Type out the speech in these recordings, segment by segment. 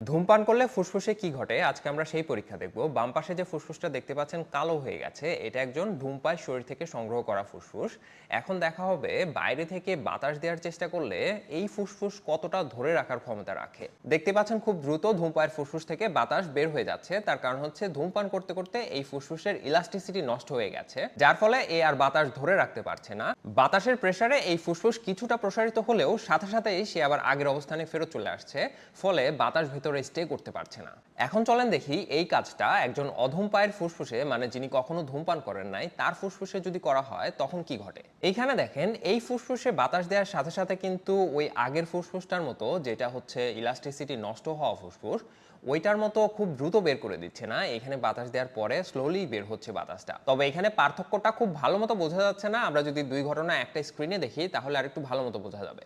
ধূমপান করলে ফুসফুসে কি ঘটে? আজকে আমরা সেই পরীক্ষা দেখব। বাম পাশে যে ফুসফুসটা দেখতে পাচ্ছেন, কালো হয়ে গেছে। এটা একজন ধূমপায় শরীর থেকে সংগ্রহ করা ফুসফুস। এখন দেখা হবে বাইরে থেকে বাতাস দেওয়ার চেষ্টা করলে এই ফুসফুস কতটা ধরে রাখার ক্ষমতা রাখে। দেখতে পাচ্ছেন খুব দ্রুত ধূমপায়ের ফুসফুস থেকে বাতাস বের হয়ে যাচ্ছে। তার কারণ হচ্ছে ধূমপান করতে করতে এই ফুসফুসের ইলাস্টিসিটি নষ্ট হয়ে গেছে। যার ফলে এ আর বাতাস ধরে রাখতে পারছে না। বাতাসের প্রেসারে এই ফুসফুস কিছুটা প্রসারিত হলেও সাথে সাথেই সে আবার আগের অবস্থানে ফেরত চলে আসছে। ফলে বাতাস ভেতরে স্টে করতে পারছে না। এখন চলেন দেখি এই কাজটা একজন অধূমপায়ের ফুসফুসে মানে যিনি কখনো ধূমপান করেন নাই, তার ফুসফুসে যদি করা হয়, তখন কি ঘটে? এইখানে দেখেন, এই ফুসফুসে বাতাস দেওয়ার সাথে সাথে কিন্তু ওই আগের ফুসফুসটার মতো, যেটা হচ্ছে ইলাস্টিসিটি নষ্ট হওয়া ফুসফুস, ওইটার মতো খুব দ্রুত বের করে দিচ্ছে না। এখানে বাতাস দেওয়ার পরে স্লোলি বের হচ্ছে বাতাসটা। তবে এখানে পার্থক্যটা খুব ভালো মতো বোঝা যাচ্ছে না। আমরা যদি দুই ঘটনা একটা স্ক্রিনে দেখি, তাহলে আরেকটু ভালো মতো বোঝা যাবে।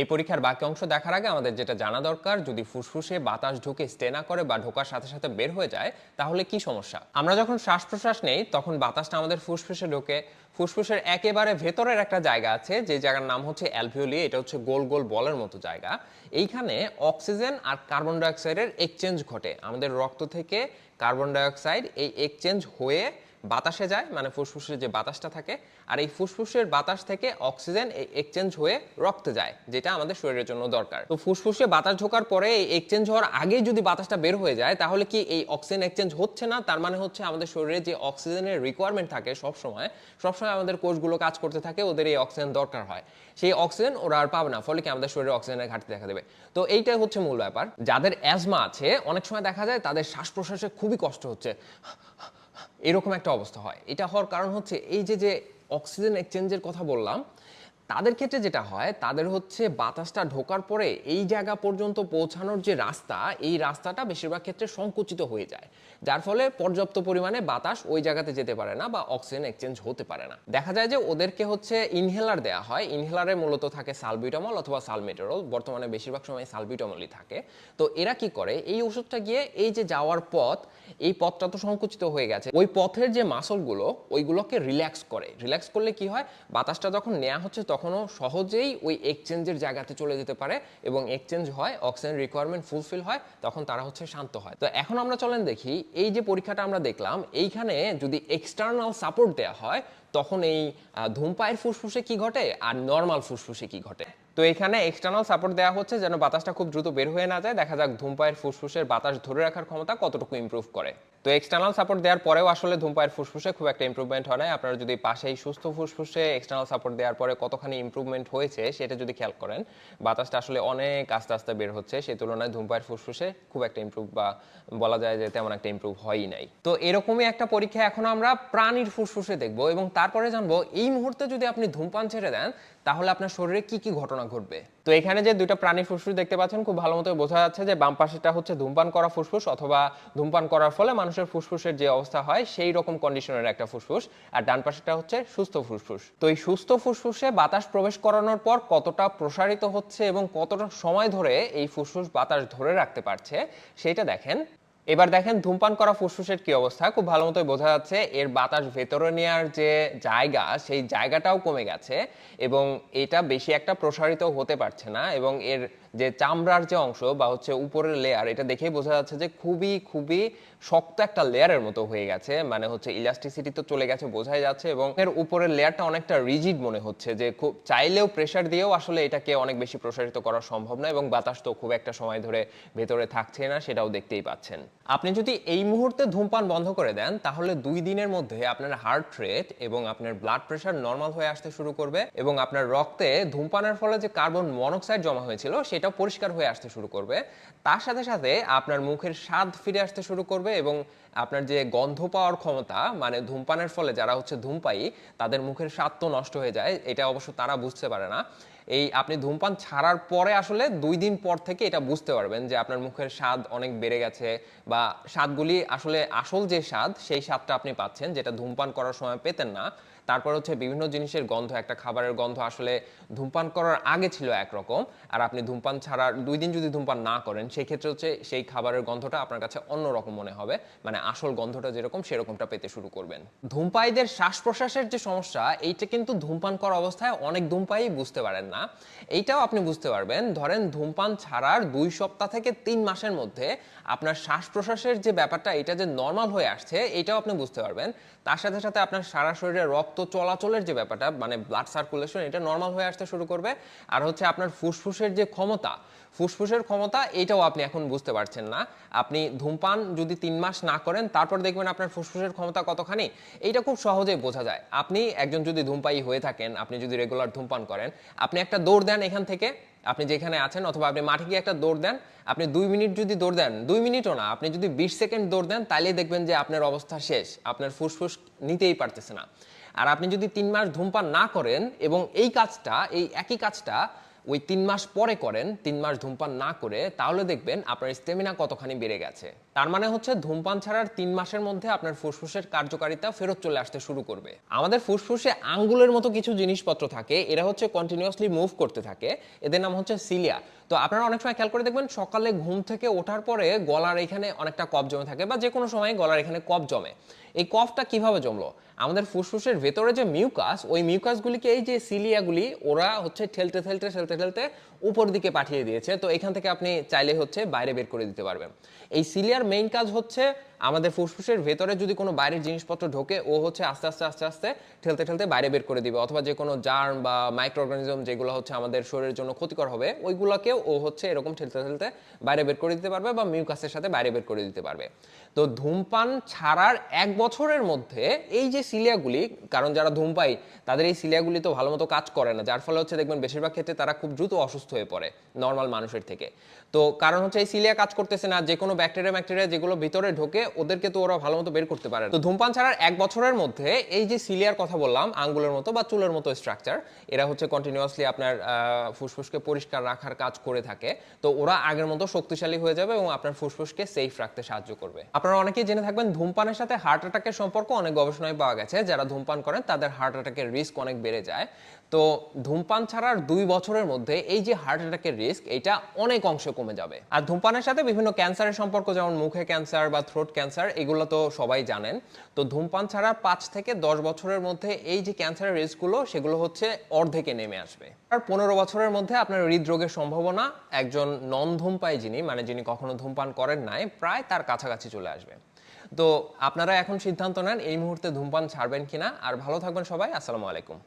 এই পরীক্ষার বাকি অংশ দেখার আগে আমাদের যেটা জানা দরকার, যদি ফুসফুসে বাতাস ঢুকে স্টেনা করে বা ঢোকার সাথে সাথে বের হয়ে যায়, তাহলে কি সমস্যা? আমরা যখন শ্বাস প্রশ্বাস নেই, তখন বাতাসটা আমাদের ফুসফুসে ঢোকে। ফুসফুসের একেবারে ভেতরের একটা জায়গা আছে, যে জায়গার নাম হচ্ছে অ্যালভিওলি, এটা হচ্ছে গোল গোল বলের মতো জায়গা। এইখানে অক্সিজেন আর কার্বন ডাইঅক্সাইডের এক্সচেঞ্জ ঘটে। আমাদের রক্ত থেকে কার্বন ডাইঅক্সাইড এই এক্সচেঞ্জ হয়ে বাতাসে যায় মানে ফুসফুসের যে বাতাসটা থাকে, আর এই ফুসফুসের বাতাস থেকে অক্সিজেন এক্সচেঞ্জ হয়ে রক্তে যায়, যেটা আমাদের শরীরের জন্য দরকার। তো ফুসফুসে বাতাস ঢোকার পরে এই এক্সচেঞ্জ হওয়ার আগে যদি বাতাসটা বের হয়ে যায়, তাহলে কি এই অক্সিজেন এক্সচেঞ্জ হচ্ছে না? তার মানে হচ্ছে আমাদের শরীরে যে অক্সিজেনের রিকোয়ারমেন্ট থাকে সব সময় সব সময় আমাদের কোষগুলো কাজ করতে থাকে, ওদের এই অক্সিজেন দরকার হয়। সেই অক্সিজেন ওরা আর পাবে না, ফলে কি আমাদের শরীরে অক্সিজেনের ঘাটতি দেখা দেবে। তো এইটাই হচ্ছে মূল ব্যাপার। যাদের অ্যাজমা আছে, অনেক সময় দেখা যায় তাদের শ্বাস প্রশ্বাসে খুবই কষ্ট হচ্ছে। এরকম একটা অবস্থা হয়। এটা হওয়ার কারণ হচ্ছে এই যে যে অক্সিজেন এক্সচেঞ্জের কথা বললাম তাদের ক্ষেত্রে যেটা হয়, তাদের হচ্ছে বাতাসটা ঢোকার পরে এই জায়গা পর্যন্ত পৌঁছানোর যে রাস্তা, এই রাস্তাটা বেশিরভাগ ক্ষেত্রে সংকুচিত হয়ে যায়। যার ফলে পর্যাপ্ত পরিমাণে বাতাস ওই জায়গাতে যেতে পারে না বা অক্সিজেন এক্সচেঞ্জ হতে পারে না। দেখা যায় যে ওদেরকে হচ্ছে ইনহেলার দেওয়া হয়। ইনহেলারে মূলত থাকে সালবিউটামল অথবা সালমেটেরল। বর্তমানে বেশিরভাগ সময় সালবিউটামলই থাকে। তো এরা কি করে? এই ওষুধটা গিয়ে এই যে যাওয়ার পথ, এই পথটা তো সংকুচিত হয়ে গেছে। ওই পথের যে মাসলগুলো, ওইগুলোকে রিল্যাক্স করে। রিল্যাক্স করলে কি হয়? বাতাসটা যখন নেওয়া হচ্ছে তখনও সহজেই ওই এক্সচেঞ্জের জায়গাতে চলে যেতে পারে এবং এক্সচেঞ্জ হয় অক্সিজেন রিকোয়ারমেন্ট ফুলফিল হয়, তখন তারা হচ্ছে শান্ত হয়। তো এখন আমরা চলেন দেখি, এই যে পরীক্ষাটা আমরা দেখলাম, এইখানে যদি এক্সটার্নাল সাপোর্ট দেওয়া হয়, তখন এই ধূমপায়ের ফুসফুসে কি ঘটে আর নর্মাল ফুসফুসে কি ঘটে? তো এখানে এক্সটার্নাল সাপোর্ট দেওয়া হচ্ছে যেন বাতাসটা খুব দ্রুত বের হয়ে না যায়, দেখা যাক ধূমপায়ের ফুসফুসের বাতাস ধরে রাখার ক্ষমতা কতটুকু ইমপ্রুভ করে। তো এক্সটার্নাল সাপোর্ট দেওয়ার পরেও আসলে ধূমপায়ের ফুসফুসে খুব একটা ইমপ্রুভমেন্ট হয় না আপনারা যদি পাশেই সুস্থ ফুসফুসে এক্সটার্নাল সাপোর্ট দেওয়ার পরে কতখানি ইমপ্রুভমেন্ট হয়েছে সেটা যদি খেয়াল করেন, বাতাসটা আসলে অনেক আস্তে আস্তে বের হচ্ছে। সেই তুলনায় ধূমপায়ের ফুসফুসে খুব একটা ইমপ্রুভ বা বলা যায় যে তেমন একটা ইমপ্রুভ হয়ই নাই। তো এরকমই একটা পরীক্ষা এখন আমরা প্রাণীর ফুসফুসে দেখব এবং তারপরে জানব এই মুহূর্তে যদি আপনি ধূমপান ছেড়ে দেন, তাহলে আপনার শরীরে কি কি ঘটনা ঘটবে? তো এখানে যে দুইটা প্রাণী ফুসফুস দেখতে পাচ্ছেন, খুব ভালো মতো বোঝা যাচ্ছে যে বাম পাশেটা হচ্ছে ধূমপান করা ফুসফুস অথবা ধূমপান করার ফলে মানুষের ফুসফুসের যে অবস্থা হয়, সেই রকম কন্ডিশনের একটা ফুসফুস। আর ডান পাশেটা হচ্ছে সুস্থ ফুসফুস। তো এই সুস্থ ফুসফুসে বাতাস প্রবেশ করানোর পর কতটা প্রসারিত হচ্ছে এবং কতটা সময় ধরে এই ফুসফুস বাতাস ধরে রাখতে পারছে, সেটা দেখেন। এবার দেখেন ধূমপান করা ফুসফুসের কি অবস্থা? খুব ভালো মতোই বোঝা যাচ্ছে এর বাতাস ভেতরে নেওয়ার যে জায়গা, সেই জায়গাটাও কমে গেছে এবং এটা বেশি একটা প্রসারিত হতে পারছে না এবং এর যে চামড়ার যে অংশ বা হচ্ছে উপরের লেয়ার এটা দেখেই বোঝা যাচ্ছে যে খুবই খুবই শক্ত একটা লেয়ারের মতো হয়ে গেছে। মানে হচ্ছে ইলাস্টিসিটি তো চলে গেছে, বোঝাই যাচ্ছে এবং এর উপরের লেয়ারটা অনেকটা রিজিড মনে হচ্ছে যে খুব, চাইলেও প্রেসার দিয়েও আসলে এটাকে অনেক বেশি প্রসারিত করা সম্ভব না এবং বাতাস তো খুব একটা সময় ধরে ভেতরে থাকছে না, সেটাও দেখতেই পাচ্ছেন। আপনি যদি এই মুহূর্তে ধূমপান বন্ধ করে দেন, তাহলে দুই দিনের মধ্যে আপনার হার্ট রেট এবং আপনার ব্লাড প্রেশার নর্মাল হয়ে আসতে শুরু করবে এবং আপনার রক্তে ধূমপানের ফলে যে কার্বন মনোক্সাইড জমা হয়েছিল সেটাও পরিষ্কার হয়ে আসতে শুরু করবে। তার সাথে সাথে আপনার মুখের স্বাদ ফিরে আসতে শুরু করবে এবং আপনার যে গন্ধ পাওয়ার ক্ষমতা মানে ধূমপানের ফলে যারা হচ্ছে ধূমপায়ী, তাদের মুখের স্বাদ তো নষ্ট হয়ে যায়, এটা অবশ্য তারা বুঝতে পারে না। এই আপনি ধূমপান ছাড়ার পরে আসলে দুই দিন পর থেকে এটা বুঝতে পারবেন যে আপনার মুখের স্বাদ অনেক বেড়ে গেছে বা স্বাদগুলি আসলে আসল যে স্বাদ, সেই স্বাদটা আপনি পাচ্ছেন, যেটা ধূমপান করার সময় পেতেন না। তারপর হচ্ছে বিভিন্ন জিনিসের গন্ধ, একটা খাবারের গন্ধ আসলে ধূমপান করার আগে ছিল একরকম। আর আপনি ধূমপান ছাড়ার দুই দিন যদি ধূমপান না করেন সেই ক্ষেত্রে হচ্ছে সেই খাবারের গন্ধটা আপনার কাছে অন্যরকম মনে হবে। মানে আসল গন্ধটা যেরকম, সেরকমটা পেতে শুরু করবেন। ধূমপায়ীদের শ্বাস প্রশ্বাসের যে সমস্যা, এইটা কিন্তু ধূমপান করা অবস্থায় অনেক ধূমপায়ী বুঝতে পারেন না। এইটাও আপনি বুঝতে পারবেন। ধরেন ধূমপান ছাড়ার দুই সপ্তাহ থেকে তিন মাসের মধ্যে আপনার শ্বাস প্রশ্বাসের যে ব্যাপারটা, এটা যে নর্মাল হয়ে আসছে, এটাও আপনি বুঝতে পারবেন। তার সাথে সাথে আপনার সারা শরীরে রক্ত চলাচলের যে ব্যাপারটা মানে ব্লাড সার্কুলেশন এটা নর্মাল হয়ে আসতে শুরু করবে। আর হচ্ছে আপনার ফুসফুসের যে ক্ষমতা, ফুসফুসের ক্ষমতা, এটাও আপনি এখন বুঝতে পারছেন না। আপনি ধূমপান যদি তিন মাস না করেন, তারপর দেখবেন আপনার ফুসফুসের ক্ষমতা কতখানি, এইটা খুব সহজেই বোঝা যায়। আপনি একজন যদি ধূমপায়ী হয়ে থাকেন, আপনি যদি রেগুলার ধূমপান করেন, আপনি একটা দৌড় দেন এখান থেকে, আপনি যেখানে আছেন, অথবা আপনি মাঠে গিয়ে একটা দৌড় দেন, আপনি দুই মিনিট যদি দৌড় দেন, দুই মিনিটও না, আপনি যদি বিশ সেকেন্ড দৌড় দেন তাহলেই দেখবেন যে আপনার অবস্থা শেষ, আপনার ফুসফুস নিতেই পারতেছে না। আর আপনি যদি তিন মাস ধূমপান না করেন এবং এই কাজটা, এই একই কাজটা ওই তিন মাস পরে করেন, তিন মাস ধূমপান না করে, তাহলে দেখবেন আপনার স্টেমিনা কতখানি বেড়ে গেছে। তার মানে হচ্ছে ধূমপান ছাড়ার তিন মাসের মধ্যে আপনার ফুসফুসের কার্যকারিতা ফেরত চলে আসতে শুরু করবে। আমাদের ফুসফুসে আঙ্গুলের মতো কিছু জিনিসপত্র থাকে, এরা হচ্ছে কন্টিনিউয়াসলি মুভ করতে থাকে, এদের নাম হচ্ছে সিলিয়া তো আপনারা অনেক সময় খেয়াল করে দেখবেন, সকালে ঘুম থেকে ওঠার পরে গলার এখানে অনেকটা কফ জমে থাকে বা যে কোনো সময় গলার এখানে কফ জমে। এই কফটা কীভাবে জমলো? আমাদের ফুসফুসের ভেতরে যে মিউকাস, ওই মিউকাসগুলিকে এই যে সিলিয়াগুলি, ওরা হচ্ছে ঠেলতে ঠেলতে ঠেলতে ঠেলতে উপর দিকে পাঠিয়ে দিয়েছে। তো এখান থেকে আপনি চাইলে হচ্ছে বাইরে বের করে দিতে পারবেন। এই সিলিয়ার মেইন কাজ হচ্ছে আমাদের ফুসফুসের ভেতরে যদি কোনো বাইরের জিনিসপত্র ঢোকে, ও হচ্ছে আস্তে আস্তে আস্তে আস্তে ঠেলতে ঠেলতে বাইরে বের করে দিবে। অথবা যে কোনো জার্ম বা মাইক্রো অর্গানিজম যেগুলো হচ্ছে আমাদের শরীরের জন্য ক্ষতিকর হবে, ওইগুলোকেও ও হচ্ছে এরকম ঠেলতে ঠেলতে বাইরে বের করে দিতে পারবে বা মিউকাসের সাথে বাইরে বের করে দিতে পারবে। তো ধূমপান ছাড়ার এক বছরের মধ্যে এই যে সিলিয়াগুলি কারণ যারা ধূমপাই, তাদের এই সিলিয়াগুলি তো ভালো মতো কাজ করে না, যার ফলে হচ্ছে দেখবেন বেশিরভাগ ক্ষেত্রে তারা খুব দ্রুত অসুস্থ হয়ে পড়ে নর্মাল মানুষের থেকে। তো কারণ হচ্ছে এই সিলিয়া কাজ করতেছে না যে কোনো ব্যাকটেরিয়া ব্যাকটেরিয়া যেগুলো ভিতরে ঢোকে, ওদেরকে তো ওরা ভালো মতো বের করতে পারে তো ধূমপান ছাড়ার এক বছরের মধ্যে এই যে সিলিয়ার কথা বললাম, আঙ্গুলের মতো বা চুলের মতো স্ট্রাকচার এরা হচ্ছে কন্টিনিউয়াসলি আপনার ফুসফুসকে পরিষ্কার রাখার কাজ করে থাকে। তো ওরা আগের মতো শক্তিশালী হয়ে যাবে এবং আপনার ফুসফুসকে সেফ রাখতে সাহায্য করবে। আপনারা অনেকেই জেনে থাকবেন, ধূমপানের সাথে হার্ট অ্যাটাকের সম্পর্ক অনেক গবেষণায় পাওয়া গেছে। যারা ধূমপান করেন, তাদের হার্ট অ্যাটাকের রিস্ক অনেক বেড়ে যায়। তো ধূমপান ছাড়ার দুই বছরের মধ্যে এই যে হার্ট অ্যাটাকের রিস্ক, এটা অনেক অংশে কমে যাবে। আর ধূমপানের সাথে বিভিন্ন ক্যান্সারের সম্পর্ক, যেমন মুখে ক্যান্সার বা থ্রোট ক্যান্সার, এগুলো তো সবাই জানেন। তো ধূমপান ছাড়া পাঁচ থেকে দশ বছরের মধ্যে এই যে ক্যান্সারের রিস্কগুলো, সেগুলো হচ্ছে অর্ধেকে নেমে আসবে। আর পনেরো বছরের মধ্যে আপনার হৃদরোগের সম্ভাবনা, একজন নন ধূমপাই যিনি মানে যিনি কখনো ধূমপান করেন নাই, প্রায় তার কাছাকাছি চলে আসবে। তো আপনারা এখন সিদ্ধান্ত নেন এই মুহূর্তে ধূমপান ছাড়বেন কিনা। আর ভালো থাকবেন সবাই। আসসালামু আলাইকুম।